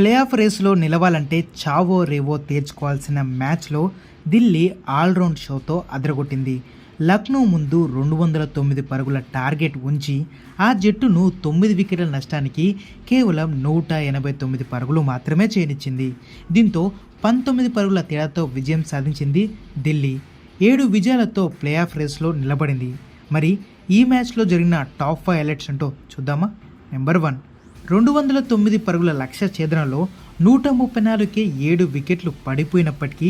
Play of రేస్లో నిలవాలంటే చావో రేవో తేల్చుకోవాల్సిన మ్యాచ్లో ఢిల్లీ ఆల్రౌండ్ షోతో అదరగొట్టింది. లక్నో ముందు రెండు వందల తొమ్మిది పరుగుల టార్గెట్ ఉంచి ఆ జట్టును తొమ్మిది వికెట్ల నష్టానికి కేవలం నూట ఎనభై తొమ్మిది పరుగులు మాత్రమే చేయనిచ్చింది దీంతో పంతొమ్మిది పరుగుల తేడాతో విజయం సాధించింది ఢిల్లీ. ఏడు విజయాలతో ప్లే ఆఫ్ రేస్లో నిలబడింది. మరి ఈ మ్యాచ్లో జరిగిన టాప్ ఫైవ్ హైలైట్స్ అంటో చూద్దామా? Number one. రెండు వందల తొమ్మిది పరుగుల లక్ష్య ఛేదనలో నూట ముప్పై నాలుగుకే ఏడు వికెట్లు పడిపోయినప్పటికీ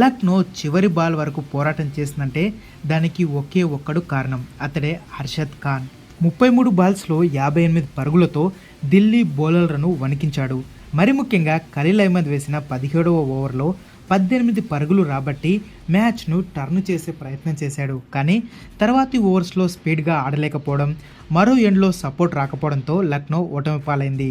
లక్నో చివరి బాల్ వరకు పోరాటం చేసిందంటే దానికి ఒకే ఒక్కడు కారణం అతడే హర్షద్ ఖాన్. ముప్పై మూడు బాల్స్లో యాభై ఎనిమిది పరుగులతో ఢిల్లీ బౌలర్లను వణికించాడు. మరి ముఖ్యంగా ఖలీల్ అహ్మద్ వేసిన పదిహేడవ ఓవర్లో పద్దెనిమిది పరుగులు రాబట్టి మ్యాచ్ను టర్న్ చేసే ప్రయత్నం చేశాడు. కానీ తర్వాతి ఓవర్స్లో స్పీడ్గా ఆడలేకపోవడం మరో ఎండ్లో సపోర్ట్ రాకపోవడంతో లక్నో ఓటమి పాలైంది.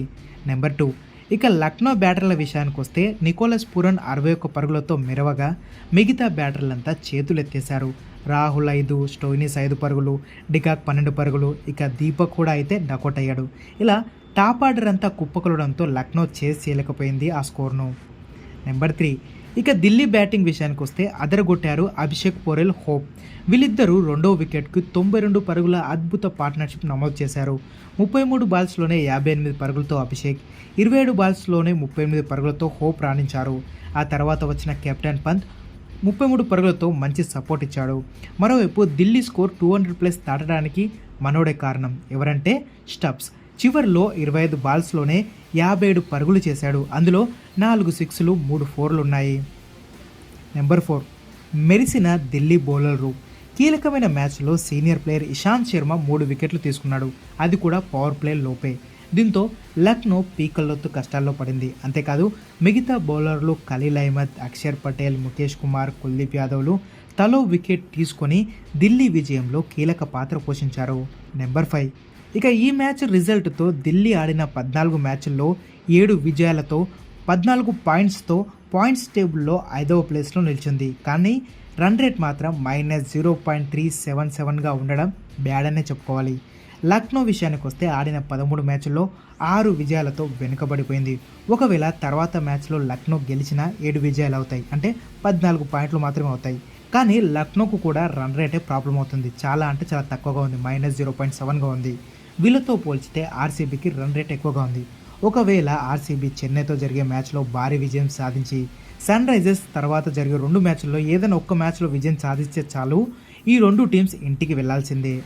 Number two. ఇక లక్నో బ్యాటర్ల విషయానికి వస్తే నికోలస్ పూరన్ అరవై ఒక్క పరుగులతో మెరవగా మిగతా బ్యాటర్లంతా చేతులెత్తేశారు. రాహుల్ ఐదు స్టోయినిస్ ఐదు పరుగులు డికాక్ పన్నెండు పరుగులు ఇక దీపక్ కూడా అయితే డకౌట్ అయ్యాడు ఇలా టాప్ ఆర్డర్ అంతా కుప్పకొలడంతో లక్నో చేసి చేయలేకపోయింది ఆ స్కోర్ను. Number three. ఇక ఢిల్లీ బ్యాటింగ్ విషయానికి వస్తే అదరగొట్టారు అభిషేక్ పోరెల్ హోప్. వీళ్ళిద్దరూ రెండో వికెట్కు తొంభై రెండు పరుగుల అద్భుత పార్ట్నర్షిప్ నమోదు చేశారు. ముప్పై మూడు బాల్స్లోనే యాభై ఎనిమిది పరుగులతో అభిషేక్ ఇరవై ఏడు బాల్స్లోనే ముప్పై ఎనిమిది పరుగులతో హోప్ రాణించారు. ఆ తర్వాత వచ్చిన కెప్టెన్ పంత్ ముప్పై మూడు పరుగులతో మంచి సపోర్ట్ ఇచ్చాడు. మరోవైపు Delhi score two hundred plus దాటడానికి మనోడే కారణం. ఎవరంటే స్టబ్స్. చివరిలో ఇరవై ఐదు బాల్స్లోనే యాభై ఏడు పరుగులు చేశాడు. అందులో నాలుగు సిక్స్లు మూడు ఫోర్లు ఉన్నాయి నెంబర్ ఫోర్. మెరిసిన ఢిల్లీ బౌలర్లు కీలకమైన మ్యాచ్లో సీనియర్ ప్లేయర్ ఇషాంత్ శర్మ మూడు వికెట్లు తీసుకున్నాడు. అది కూడా పవర్ ప్లే లోపే. దీంతో లక్నో పీకల్లోతు కష్టాల్లో పడింది. అంతేకాదు మిగతా బౌలర్లు ఖలీల్ అహ్మద్ అక్షర్ పటేల్ ముఖేష్ కుమార్ కుల్దీప్ యాదవ్లు తలో వికెట్ తీసుకొని ఢిల్లీ విజయంలో కీలక పాత్ర పోషించారు. Number five. ఇక ఈ మ్యాచ్ రిజల్ట్తో ఢిల్లీ ఆడిన పద్నాలుగు మ్యాచ్ల్లో ఏడు విజయాలతో పద్నాలుగు పాయింట్స్తో పాయింట్స్ టేబుల్లో ఐదవ ప్లేస్లో నిలిచింది. కానీ రన్ రేట్ మాత్రం minus zero point three seven సెవెన్గా ఉండడం బ్యాడ్ అనే చెప్పుకోవాలి. లక్నో విషయానికి వస్తే ఆడిన పదమూడు మ్యాచ్ల్లో ఆరు విజయాలతో వెనుకబడిపోయింది. ఒకవేళ తర్వాత మ్యాచ్లో లక్నో గెలిచినా ఏడు విజయాలు అవుతాయి. అంటే పద్నాలుగు పాయింట్లు మాత్రమే అవుతాయి. కానీ లక్నోకు కూడా రన్ రేటే ప్రాబ్లం అవుతుంది చాలా అంటే చాలా తక్కువగా ఉంది. మైనస్ జీరో పాయింట్ సెవెన్గా ఉంది. వీళ్ళతో పోల్చితే ఆర్సీబీకి రన్ రేట్ ఎక్కువగా ఉంది. ఒకవేళ ఆర్సీబీ చెన్నైతో జరిగే మ్యాచ్లో భారీ విజయం సాధించి సన్ రైజర్స్ తర్వాత జరిగే రెండు మ్యాచ్ల్లో ఏదైనా ఒక్క మ్యాచ్లో విజయం సాధిస్తే చాలు. ఈ రెండు టీమ్స్ ఇంటికి వెళ్ళాల్సిందే.